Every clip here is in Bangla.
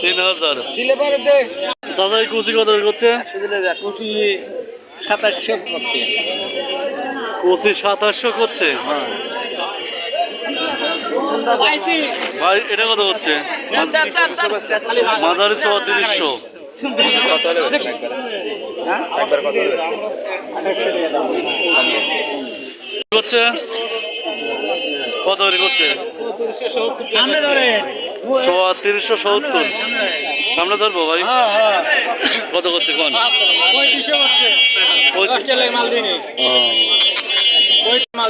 তিন হাজার দিলে পারে দে সাজাই কুচি কত করছে কুচি সাতাশশো করছে কুচি সাতাশশো করছে ভাই এটা কত হচ্ছে মাঝারি চৌত্রিশশো কত কত করে করছে? সামনে ধরে। সত্তর। সামনে ধরবো ভাই? কত করছে কোন? পঁয়ত্রিশশো করছে।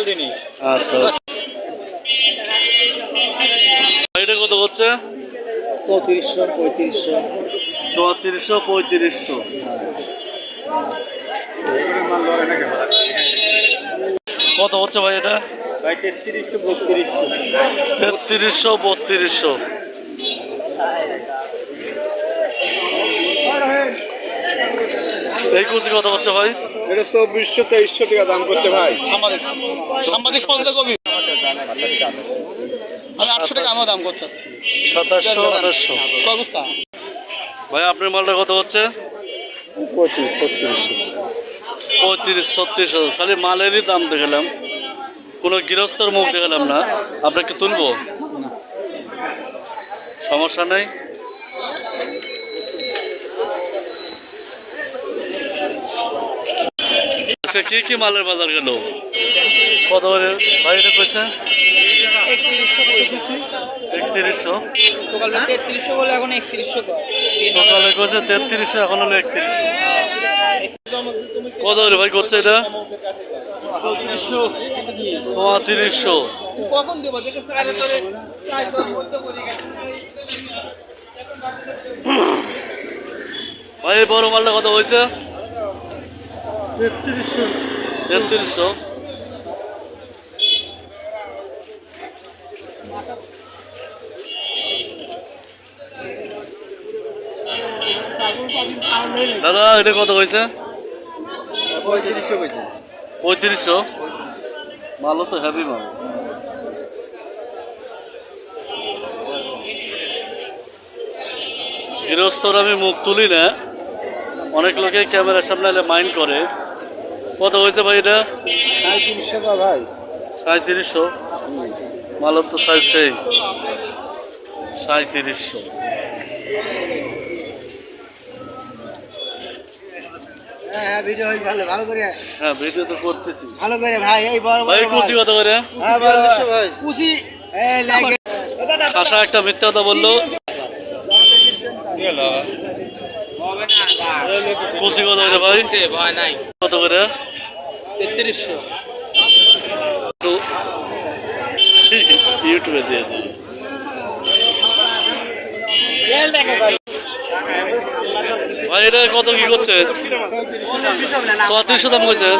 দিনি আচ্ছা। এটা কত করছে? চৌত্রিশশো পঁয়ত্রিশশো। চুয়াত্রিশশো পঁয়ত্রিশশো। কত হচ্ছে ভাই এটা? তেত্রিশশো বত্রিশশো। এই কুচি কত হচ্ছে ভাই? এটা চব্বিশশো তেইশশো টাকা দাম করছে ভাই। সাংবাদিক কবি। আমি আটশো টাকা আমার দাম সাতাশশো আঠাশশো। অবস্থা ভাই আপনার মালটা কত হচ্ছে? পঁয়ত্রিশ ছত্রিশশো পঁয়ত্রিশ ছত্রিশ। খালি মালেরই দাম দেখালাম। কোনো গৃহস্থর মুখ দেখালাম না। আপনাকে তুলবো? সমস্যা নেই? আচ্ছা কি কি মালের বাজার গেল? কত করে? এটা কইছে? একত্রিশশো সকালে কইছে তেত্রিশশো এখন হলো একত্রিশশো। কত করে ভাই করছে এটা? চৌত্রিশশো চুয়াত্রিশশো কখন দেবো? দেখে স্যার তোরে চাই তো বলতে বলি ভাই এই বড় মালটা কত হয়েছে? তেত্রিশশো। দাদা এটা কত হয়েছে? পঁয়ত্রিশশো কেজি পঁয়ত্রিশশো। মালও তো হেভি মাল। গৃহস্থর আমি মুখ তুলি না। অনেক লোকে ক্যামেরার সামনে এলে মাইন্ড করে। কত হয়েছে ভাই এটা? সাঁত্রিশশো ভাই? সাঁত্রিশশো। মালের তো সাইজ সেই। সাঁত্রিশশো। হ্যাঁ হ্যাঁ ভিডিও হয়েছে ভালো ভালো করে। হ্যাঁ ভিডিও তো করতেছি। ভালো করে ভাই এই বড় ভাই কুচি কত করে হ্যাঁ ভাই। কুচি এই লাগে আশা একটা মিথ্যা কথা বলল। কুচি কত করে ভাই। ভয় নাই কত করে? তেত্রিশশো। ইউটিউবে দিয়ে দিই ভাই এটা কত কি করছে? চুয়াত্রিশশো দাম কইছে।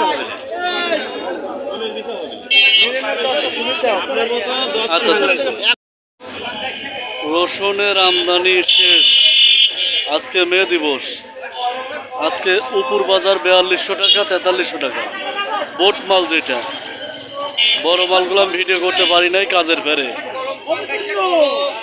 আচ্ছা রসুনের আমদানি শেষ। আজকে মে দিবস। আজকে উপর বাজার বেয়াল্লিশশো টাকা, তেতাল্লিশশো টাকা। বোট মাল যেটা। বড় মালগুলো ভিডিও করতে পারি নাই কাজের ফেরে।